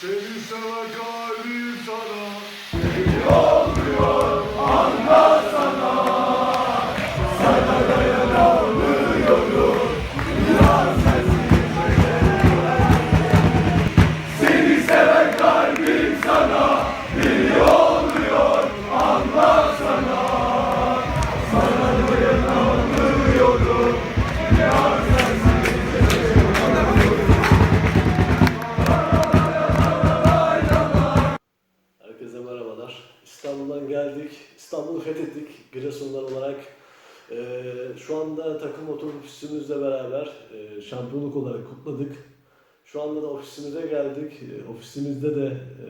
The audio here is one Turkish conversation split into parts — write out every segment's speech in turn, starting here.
Seni seven kalbim sana Herkese şu anda takım otobüsümüzle beraber e, şampiyonluk olarak kutladık. Şu anda da ofisimize geldik. E, ofisimizde de e,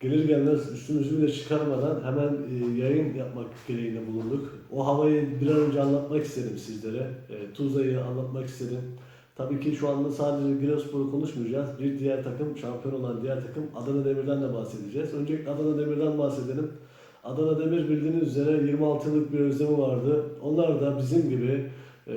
gelir gelmez üstümüzü bile çıkarmadan hemen e, yayın yapmak gereğinde bulunduk. O havayı bir an önce anlatmak istedim sizlere. E, Tuzla'yı anlatmak istedim. Tabii ki şu anda sadece Giresunspor'u konuşmayacağız. Bir diğer takım, şampiyon olan diğer takım Adana Demir'den de bahsedeceğiz. Öncelikle Adana Demir'den bahsedelim. Adana Demir bildiğiniz üzere 26 yıllık bir özlemi vardı. Onlar da bizim gibi e,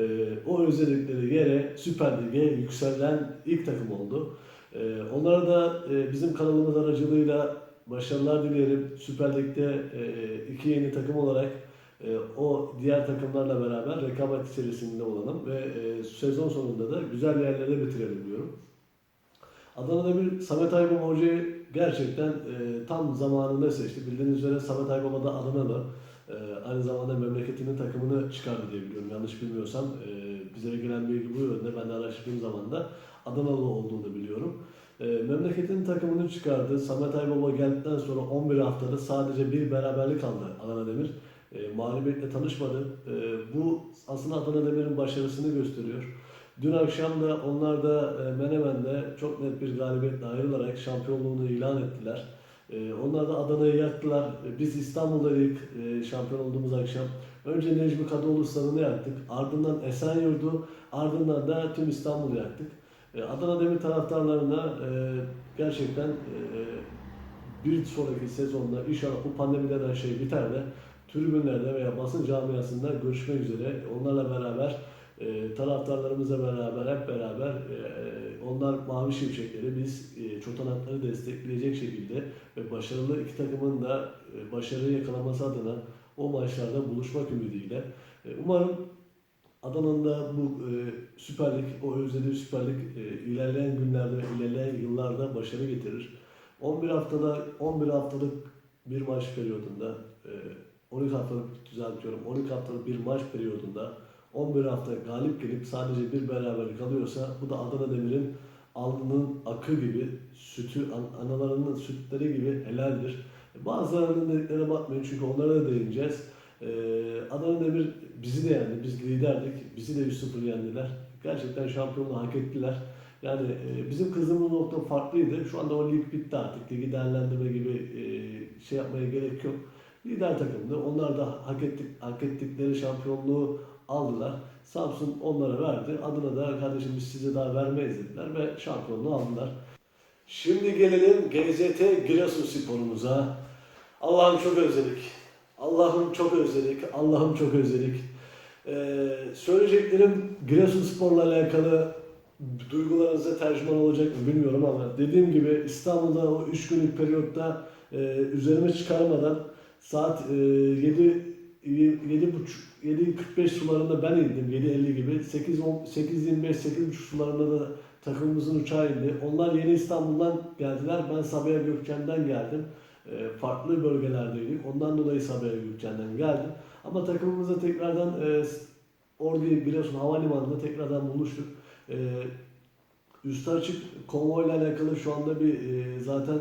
o özledikleri yere Süper Lig'e yükselen ilk takım oldu. E, onlara da e, bizim kanalımız aracılığıyla başarılar dileyelim. Süper Lig'de e, iki yeni takım olarak e, o diğer takımlarla beraber rekabet içerisinde olalım ve e, sezon sonunda da güzel yerlere bitirelim diyorum. Adana'da bir Samet Aybaba Hoca'yı gerçekten e, tam zamanında seçti. Bildiğiniz üzere Samet Aybaba da Adanalı. E, aynı zamanda memleketinin takımını çıkardı diye biliyorum. Yanlış bilmiyorsam e, bize gelen bilgi bu yönde. Ben de araştırdığım zaman da Adanalı olduğunu biliyorum. E, memleketinin takımını çıkardı. Samet Aybaba geldikten sonra 11 haftada sadece bir beraberlik aldı Adana Demir. E, mağlubiyetle tanışmadı. E, bu aslında Adana Demir'in başarısını gösteriyor. Dün akşam da onlar da e, Menemen'de çok net bir galibiyetle ayrılarak şampiyonluğunu ilan ettiler. E, onlar da Adana'yı yaktılar. E, Biz İstanbul'daydık e, şampiyon olduğumuz akşam. Önce Necmi Kadıoğlu stadını yaktık. Ardından Esenyurt'u, ardından da tüm İstanbul'u yaktık. E, Adana Demir taraftarlarına e, gerçekten e, bir sonraki sezonda inşallah bu pandemi denen şey biter de tribünlerde veya basın camiasında görüşmek üzere onlarla beraber e, taraftarlarımızla beraber hep beraber e, onlar mavi şimşekleri biz e, çotanakları destekleyecek şekilde ve başarılı iki takımın da e, başarıyı yakalaması adına o maçlarda buluşmak ümidiyle e, umarım Adana'nın da bu e, Süper o özlediği Süper Lig e, ilerleyen günlerde ilerleyen yıllarda başarı getirir. 11 haftada 11 haftalık bir maç periyodunda e, 12 haftalık düzeltiyorum 12 haftalık bir maç periyodunda 11 hafta galip gelip sadece bir beraberlik alıyorsa bu da Adana Demir'in alnının akı gibi, sütü, an- analarının sütleri gibi helaldir. Bazılarının dediklerine bakmayın çünkü onlara da değineceğiz. Ee, Adana Demir bizi de yendi, biz liderdik, bizi de 3-0 yendiler. Gerçekten şampiyonluğu hak ettiler. Yani e, bizim kızdığımız nokta farklıydı. Şu anda o lig bitti artık. Ligi değerlendirme gibi e, şey yapmaya gerek yok. Lider takımdı. Onlar da hak, ettik, hak ettikleri şampiyonluğu aldılar. Samsun onlara verdi. Adına da kardeşim biz size daha vermeyiz dediler ve şampiyonluğu aldılar. Şimdi gelelim GZT Giresun sporumuza. Allah'ım çok özledik. Allah'ım çok özledik. Allah'ım çok özledik. Ee, söyleyeceklerim Giresun sporla alakalı duygularınıza tercüman olacak mı bilmiyorum ama dediğim gibi İstanbul'da o 3 günlük periyotta e, üzerime çıkarmadan saat e, 7 7 buçuk 7.45 sularında ben indim 7.50 gibi 8 8.25 8.30 sularında da takımımızın uçağı indi. Onlar yeni İstanbul'dan geldiler. Ben Sabiha Gökçen'den geldim. E, farklı bölgelerdeydik. Ondan dolayı Sabiha Gökçen'den geldim. Ama takımımızla tekrardan e, Ordu Giresun Havalimanı'nda tekrardan buluştuk. E, üstü açık konvoyla alakalı şu anda bir e, zaten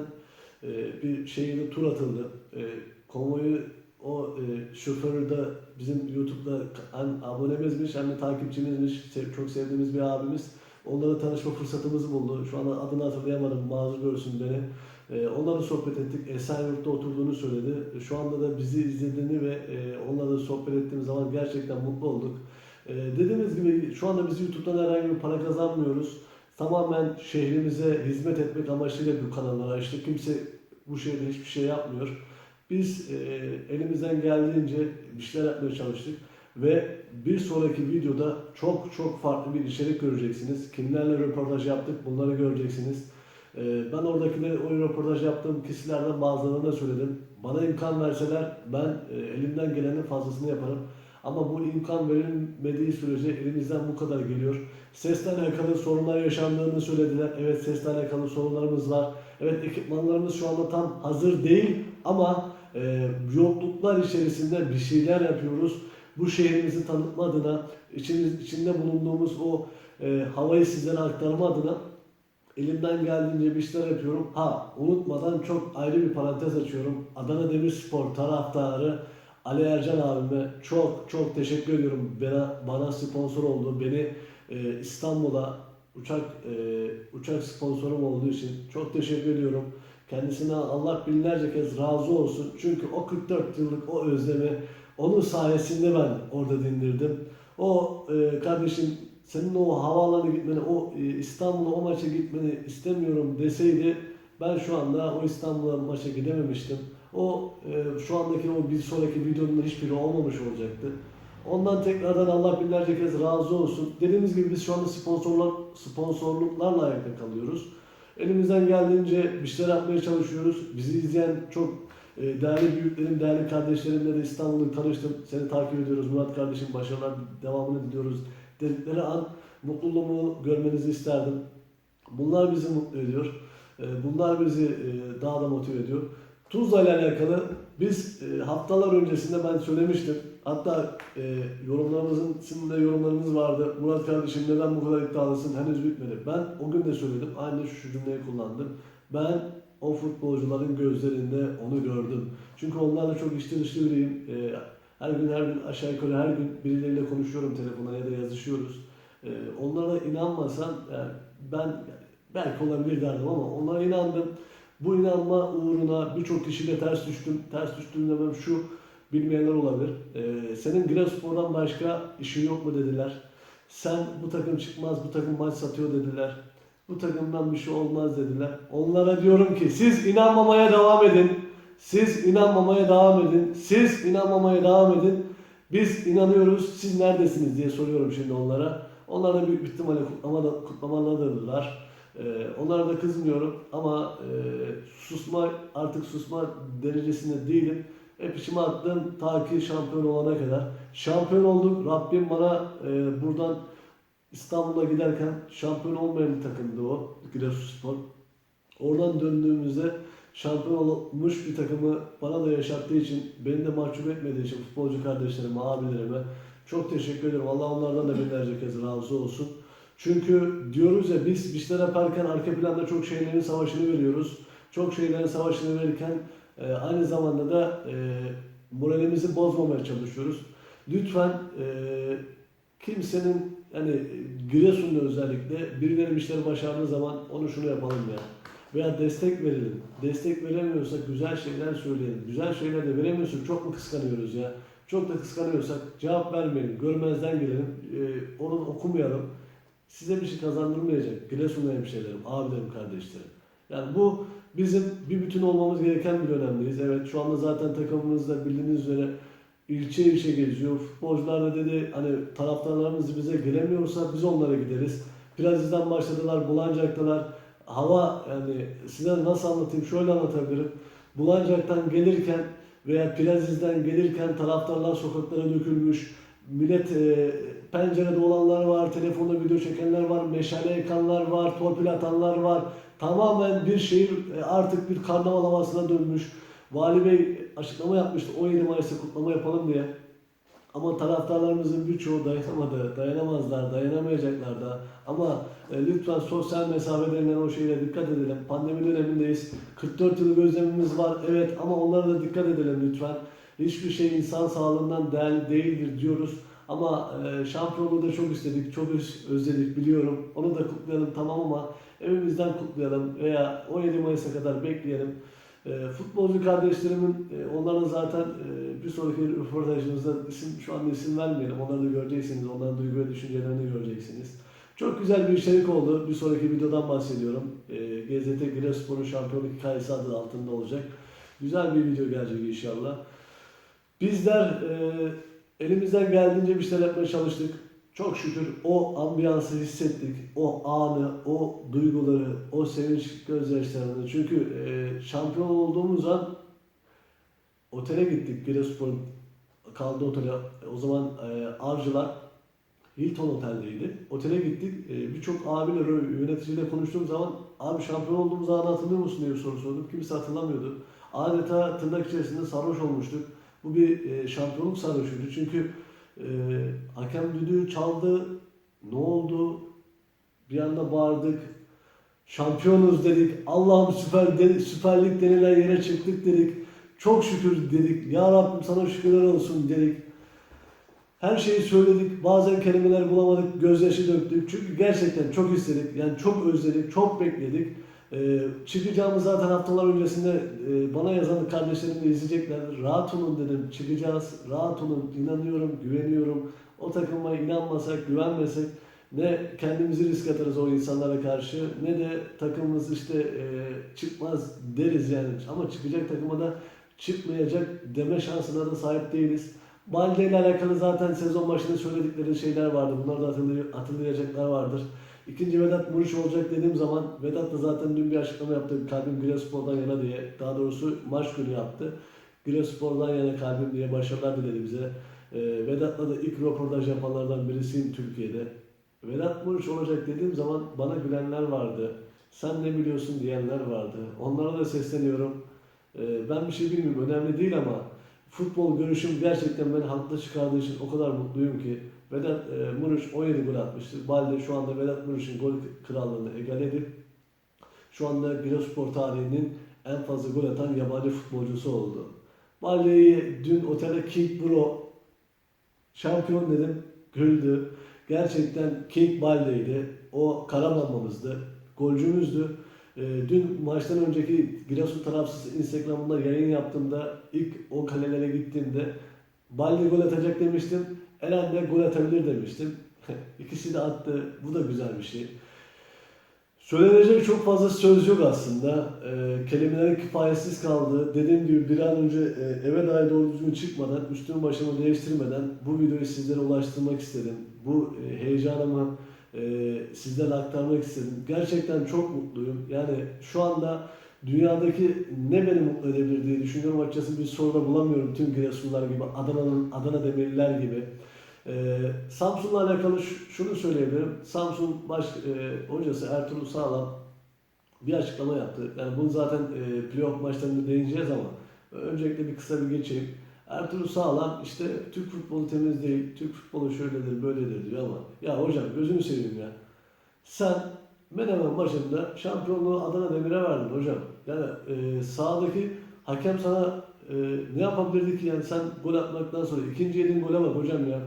e, bir şeyde tur atıldı. E, konvoyu o e, şoförü de bizim YouTube'da hem abonemizmiş de takipçimizmiş. Çok sevdiğimiz bir abimiz. Onlarla tanışma fırsatımızı buldu. Şu anda adını hatırlayamadım. Mazur görsün beni. E, onlarla sohbet ettik. Esenyurt'ta oturduğunu söyledi. Şu anda da bizi izlediğini ve e, onlarla sohbet ettiğimiz zaman gerçekten mutlu olduk. E, dediğimiz gibi şu anda biz YouTube'dan herhangi bir para kazanmıyoruz. Tamamen şehrimize hizmet etmek amacıyla bu kanalları açtık. Kimse bu şehirde hiçbir şey yapmıyor. Biz e, elimizden geldiğince bir şeyler yapmaya çalıştık. Ve bir sonraki videoda çok çok farklı bir içerik göreceksiniz. Kimlerle röportaj yaptık bunları göreceksiniz. Ee, ben oradakileri oyun röportaj yaptığım kişilerden bazılarına söyledim. Bana imkan verseler ben e, elimden gelenin fazlasını yaparım. Ama bu imkan verilmediği sürece elimizden bu kadar geliyor. Sesle alakalı sorunlar yaşandığını söylediler. Evet sesle alakalı sorunlarımız var. Evet ekipmanlarımız şu anda tam hazır değil ama e, yokluklar içerisinde bir şeyler yapıyoruz. Bu şehrimizi tanıtma adına, içimiz, içinde bulunduğumuz o e, havayı sizlere aktarma adına elimden geldiğince bir işler yapıyorum. Ha unutmadan çok ayrı bir parantez açıyorum. Adana Demirspor taraftarı Ali Ercan abime çok çok teşekkür ediyorum. Bana, bana sponsor oldu. Beni e, İstanbul'a uçak e, uçak sponsorum olduğu için çok teşekkür ediyorum. Kendisine Allah binlerce kez razı olsun. Çünkü o 44 yıllık o özlemi onun sayesinde ben orada dindirdim. O e, kardeşim senin o havaalanı gitmeni, o e, İstanbul'a o maça gitmeni istemiyorum deseydi ben şu anda o İstanbul'a maça gidememiştim. O e, şu andaki o bir sonraki videonun hiçbiri olmamış olacaktı. Ondan tekrardan Allah binlerce kez razı olsun. Dediğimiz gibi biz şu anda sponsorlar, sponsorluklarla ayakta kalıyoruz. Elimizden geldiğince bir şeyler yapmaya çalışıyoruz. Bizi izleyen çok e, değerli büyüklerim, değerli kardeşlerimle de İstanbul'u tanıştım. Seni takip ediyoruz. Murat kardeşim başarılar devamını diliyoruz. Dedikleri an mutluluğumu görmenizi isterdim. Bunlar bizi mutlu ediyor. E, Bunlar bizi e, daha da motive ediyor. Tuzla ile alakalı biz haftalar öncesinde ben söylemiştim. Hatta e, yorumlarımızın, sizin de yorumlarınız vardı. Murat kardeşim neden bu kadar iddialısın henüz bitmedi. Ben o gün de söyledim. Aynı şu cümleyi kullandım. Ben o futbolcuların gözlerinde onu gördüm. Çünkü onlarla çok içli dışlı biriyim. E, her gün her gün aşağı yukarı her gün birileriyle konuşuyorum telefona ya da yazışıyoruz. E, onlara inanmasam yani ben belki olabilir derdim ama onlara inandım. Bu inanma uğruna birçok kişiyle ters düştüm. Ters düştüm demem şu bilmeyenler olabilir. Ee, senin Giresunspor'dan başka işin yok mu dediler. Sen bu takım çıkmaz, bu takım maç satıyor dediler. Bu takımdan bir şey olmaz dediler. Onlara diyorum ki siz inanmamaya devam edin. Siz inanmamaya devam edin. Siz inanmamaya devam edin. Biz inanıyoruz. Siz neredesiniz diye soruyorum şimdi onlara. Onlar da büyük bir ihtimalle kutlama, kutlamalarıdırlar. Ee, onlara da kızmıyorum ama e, susma artık susma derecesinde değilim. Hep içime attım ta ki şampiyon olana kadar. Şampiyon olduk. Rabbim bana e, buradan İstanbul'a giderken şampiyon olmayan bir takımdı o. Giresunspor. Oradan döndüğümüzde şampiyon olmuş bir takımı bana da yaşattığı için, beni de mahcup etmediği için futbolcu kardeşlerime, abilerime çok teşekkür ederim. Allah onlardan da binlerce kez razı olsun. Çünkü diyoruz ya biz bir şeyler yaparken arka planda çok şeylerin savaşını veriyoruz. Çok şeylerin savaşını verirken e, aynı zamanda da e, moralimizi bozmamaya çalışıyoruz. Lütfen e, kimsenin yani Giresun'da özellikle birileri bir şeyler başardığı zaman onu şunu yapalım ya. Veya destek verelim. Destek veremiyorsak güzel şeyler söyleyelim. Güzel şeyler de veremiyorsak çok mu kıskanıyoruz ya? Çok da kıskanıyorsak cevap vermeyelim. Görmezden gelelim. E, onu okumayalım size bir şey kazandırmayacak. Giresunlu hemşehrilerim, abilerim, kardeşlerim. Yani bu bizim bir bütün olmamız gereken bir dönemdeyiz. Evet şu anda zaten takımımızda bildiğiniz üzere ilçe ilçe geziyor. Futbolcular da dedi hani taraftarlarımız bize gelemiyorsa biz onlara gideriz. Praziz'den başladılar, Bulancak'talar. Hava yani size nasıl anlatayım şöyle anlatabilirim. Bulancak'tan gelirken veya Praziz'den gelirken taraftarlar sokaklara dökülmüş. Millet e, pencerede olanlar var, telefonda video çekenler var, meşale yakanlar var, torpil atanlar var. Tamamen bir şehir e, artık bir karnaval havasına dönmüş. Vali Bey açıklama yapmıştı 17 Mayıs'ta kutlama yapalım diye. Ama taraftarlarımızın birçoğu dayanamadı, dayanamazlar, dayanamayacaklar da. Ama e, lütfen sosyal mesafe denilen o şeylere dikkat edelim. Pandemi dönemindeyiz. 44 yıllık özlemimiz var, evet ama onlara da dikkat edelim lütfen. Hiçbir şey insan sağlığından değerli değildir diyoruz. Ama e, şampiyonluğu da çok istedik, çok öz- özledik biliyorum. Onu da kutlayalım tamam ama evimizden kutlayalım veya 17 Mayıs'a kadar bekleyelim. E, futbolcu kardeşlerimin, e, onların zaten e, bir sonraki röportajımızda isim, şu anda isim vermeyelim. Onları da göreceksiniz, onların duygu ve düşüncelerini göreceksiniz. Çok güzel bir içerik oldu. Bir sonraki videodan bahsediyorum. E, GZT Giresunspor'un şampiyonluk hikayesi adı altında olacak. Güzel bir video gelecek inşallah. Bizler e, elimizden geldiğince bir şeyler yapmaya çalıştık. Çok şükür o ambiyansı hissettik. O anı, o duyguları, o sevinç gözyaşlarını. Çünkü e, şampiyon olduğumuz an otele gittik. Giresunspor'un kaldı otele. O zaman e, Avcılar Hilton Otel'deydi. Otele gittik. E, Birçok abiyle, yöneticiyle konuştuğum zaman abi şampiyon olduğumuz anı hatırlıyor musun diye soru sordum. Kimse hatırlamıyordu. Adeta tırnak içerisinde sarhoş olmuştuk. Bu bir e, şampiyonluk sarhoşuydu. Çünkü e, hakem düdüğü çaldı. Ne oldu? Bir anda bağırdık. Şampiyonuz dedik. Allah'ım süper, de, süper denilen yere çıktık dedik. Çok şükür dedik. Ya Rabbim sana şükürler olsun dedik. Her şeyi söyledik. Bazen kelimeler bulamadık. Gözyaşı döktük. Çünkü gerçekten çok istedik. Yani çok özledik. Çok bekledik. Ee, çıkacağımız zaten haftalar öncesinde e, bana yazan kardeşlerim de izleyecekler. Rahat olun dedim. Çıkacağız. Rahat olun. İnanıyorum. Güveniyorum. O takıma inanmasak, güvenmesek ne kendimizi risk atarız o insanlara karşı ne de takımımız işte e, çıkmaz deriz yani. Ama çıkacak takıma da çıkmayacak deme şansına da sahip değiliz. Balde ile alakalı zaten sezon başında söyledikleri şeyler vardı. Bunlar da hatırlay- hatırlayacaklar vardır. İkinci Vedat Muriç olacak dediğim zaman Vedat da zaten dün bir açıklama yaptı. Kalbim Giresunspor'dan yana diye. Daha doğrusu maç günü yaptı. Giresunspor'dan yana kalbim diye başarılar diledi bize. Ee, Vedat'la da ilk röportaj yapanlardan birisiyim Türkiye'de. Vedat Muriç olacak dediğim zaman bana gülenler vardı. Sen ne biliyorsun diyenler vardı. Onlara da sesleniyorum. Ee, ben bir şey bilmiyorum. Önemli değil ama futbol görüşüm gerçekten beni haklı çıkardığı için o kadar mutluyum ki. Vedat e, Muriç 17 gol atmıştı. Balde şu anda Vedat Muriç'in gol krallığını egal edip şu anda Giresunspor tarihinin en fazla gol atan yabancı futbolcusu oldu. Balde'yi dün otelde King Bro şampiyon dedim. Güldü. Gerçekten King Balde'ydi. O Karamanmamızdı. Golcümüzdü. Ee, dün maçtan önceki Giresun tarafsız Instagram'ında yayın yaptığımda ilk o kalelere gittiğimde Balde gol atacak demiştim. Eren gol atabilir demiştim. İkisi de attı. Bu da güzel bir şey. Söylenecek çok fazla söz yok aslında. Ee, kelimelerin kifayetsiz kaldı. Dediğim gibi bir an önce e, eve dair doğru düzgün çıkmadan, üstümü başımı değiştirmeden bu videoyu sizlere ulaştırmak istedim. Bu e, heyecanımı e, sizlere aktarmak istedim. Gerçekten çok mutluyum. Yani şu anda dünyadaki ne beni mutlu edebilir diye düşünüyorum. Açıkçası bir soruda bulamıyorum tüm Giresunlar gibi, Adana'nın Adana Demirliler gibi. Ee, Samsun'la alakalı şunu söyleyebilirim. Samsun baş e, hocası Ertuğrul Sağlam bir açıklama yaptı. Yani bunu zaten e, playoff maçlarında değineceğiz ama öncelikle bir kısa bir geçeyim. Ertuğrul Sağlam işte Türk futbolu temiz değil, Türk futbolu şöyledir böyledir diyor ama ya hocam gözünü seveyim ya. Sen Menemen maçında şampiyonluğu Adana Demir'e verdin hocam. Yani e, sahadaki hakem sana e, ne yapabilirdi ki yani sen gol atmaktan sonra ikinci yediğin gole bak hocam ya.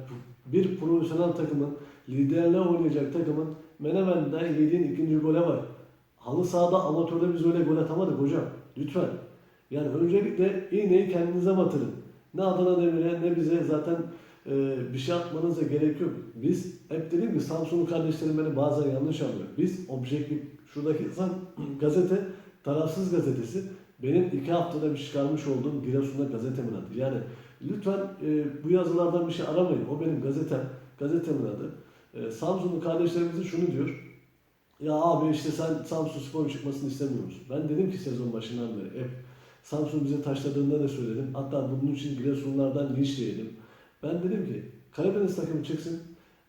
Bir profesyonel takımın liderle oynayacak takımın Menemen'den yediğin ikinci gole bak. Halı sahada amatörde biz öyle gol atamadık hocam. Lütfen. Yani öncelikle iğneyi kendinize batırın. Ne Adana Demir'e ne bize zaten e, bir şey atmanıza gerek yok. Biz hep dedim ki Samsun'un kardeşlerim beni bazen yanlış anlıyor. Biz objektif, şuradaki insan gazete, tarafsız gazetesi benim iki haftada bir çıkarmış olduğum Giresun'da gazetemin adı. Yani lütfen e, bu yazılardan bir şey aramayın. O benim gazetem, gazetemin adı. E, Samsun'un kardeşlerimiz de şunu diyor. Ya abi işte sen Samsun Spor çıkmasını istemiyor musun? Ben dedim ki sezon başından beri hep Samsun bize taşladığında da söyledim. Hatta bunun için Giresunlardan linç de yedim. Ben dedim ki Karadeniz takımı çıksın.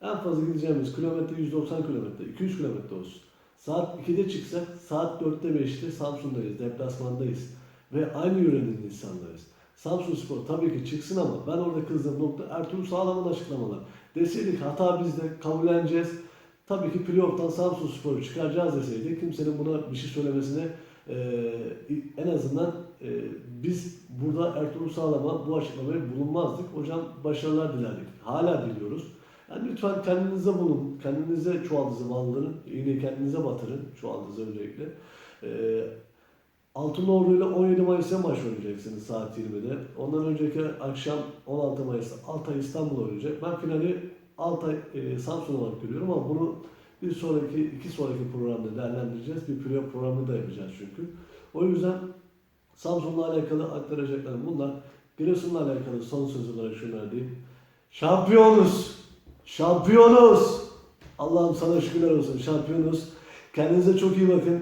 En fazla gideceğimiz kilometre 190 kilometre, 200 kilometre olsun. Saat 2'de çıksak saat 4'te 5'te Samsun'dayız, deplasmandayız. Ve aynı yörenin insanlarız. Samsun Spor tabii ki çıksın ama ben orada kızdığım nokta Ertuğrul Sağlam'ın açıklamaları. Deseydik hata bizde, kabulleneceğiz. Tabii ki playoff'tan Samsun Spor'u çıkaracağız deseydi kimsenin buna bir şey söylemesine e, en azından e, biz burada Ertuğrul Sağlam'a bu açıklamayı bulunmazdık. Hocam başarılar dilerdik. Hala diliyoruz. Yani lütfen kendinize bulun. Kendinize çuvaldızı bağladırın. Yine kendinize batırın. Çuvaldızı öncelikle. E, Altınordu ile 17 Mayıs'ta maç oynayacaksınız saat 20'de. Ondan önceki akşam 16 Mayıs'ta Altay İstanbul oynayacak. Ben finali Altay e, Samsun olarak görüyorum ama bunu bir sonraki, iki sonraki programda değerlendireceğiz. Bir playoff programı da yapacağız çünkü. O yüzden Samsun'la alakalı aktaracaklarım bunlar. Giresun'la alakalı son söz olarak şunlar diyeyim. Şampiyonuz! Şampiyonuz. Allah'ım sana şükürler olsun. Şampiyonuz. Kendinize çok iyi bakın.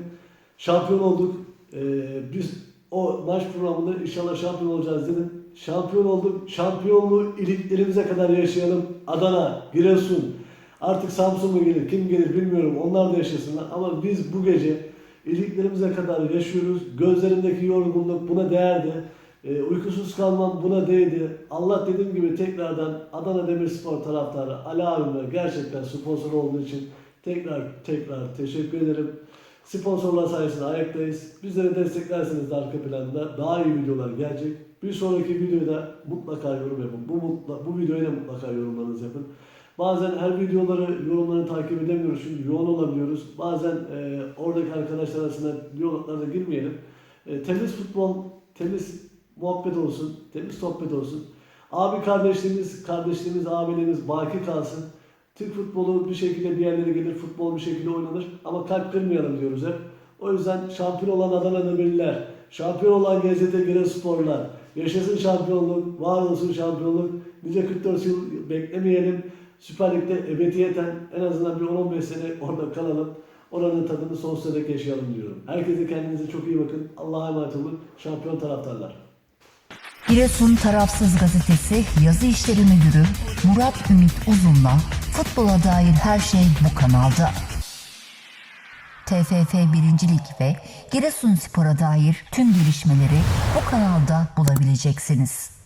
Şampiyon olduk. Ee, biz o maç programında inşallah şampiyon olacağız dedim. Şampiyon olduk. Şampiyonluğu iliklerimize kadar yaşayalım. Adana, Giresun. Artık Samsun mu gelir, kim gelir bilmiyorum. Onlar da yaşasınlar. Ama biz bu gece iliklerimize kadar yaşıyoruz. Gözlerimdeki yorgunluk buna değerdi. Ee, uykusuz kalmam buna değdi. Allah dediğim gibi tekrardan Adana Demirspor taraftarı Ali abime gerçekten sponsor olduğu için tekrar tekrar teşekkür ederim. Sponsorlar sayesinde ayaktayız. Bizleri desteklerseniz de arka planda daha iyi videolar gelecek. Bir sonraki videoda mutlaka yorum yapın. Bu, mutla, bu videoya da mutlaka yorumlarınızı yapın. Bazen her videoları, yorumlarını takip edemiyoruz çünkü yoğun olabiliyoruz. Bazen e, oradaki arkadaşlar arasında diyaloglara girmeyelim. E, temiz futbol, temiz muhabbet olsun, temiz sohbet olsun. Abi kardeşliğimiz, kardeşliğimiz, abiliğimiz baki kalsın. Türk futbolu bir şekilde bir yerlere gelir, futbol bir şekilde oynanır ama kalp kırmayalım diyoruz hep. O yüzden şampiyon olan Adana Demirliler, şampiyon olan GZT Giresunsporlar, yaşasın şampiyonluk, var olsun şampiyonluk. Nice 44 yıl beklemeyelim. Süper Lig'de ebediyeten en azından bir 10-15 sene orada kalalım. Oranın tadını sonsuza dek yaşayalım diyorum. Herkese kendinize çok iyi bakın. Allah'a emanet olun. Şampiyon taraftarlar. Giresun Tarafsız Gazetesi yazı işleri müdürü Murat Ümit Uzun'la futbola dair her şey bu kanalda. TFF 1. Lig ve Giresun Spor'a dair tüm gelişmeleri bu kanalda bulabileceksiniz.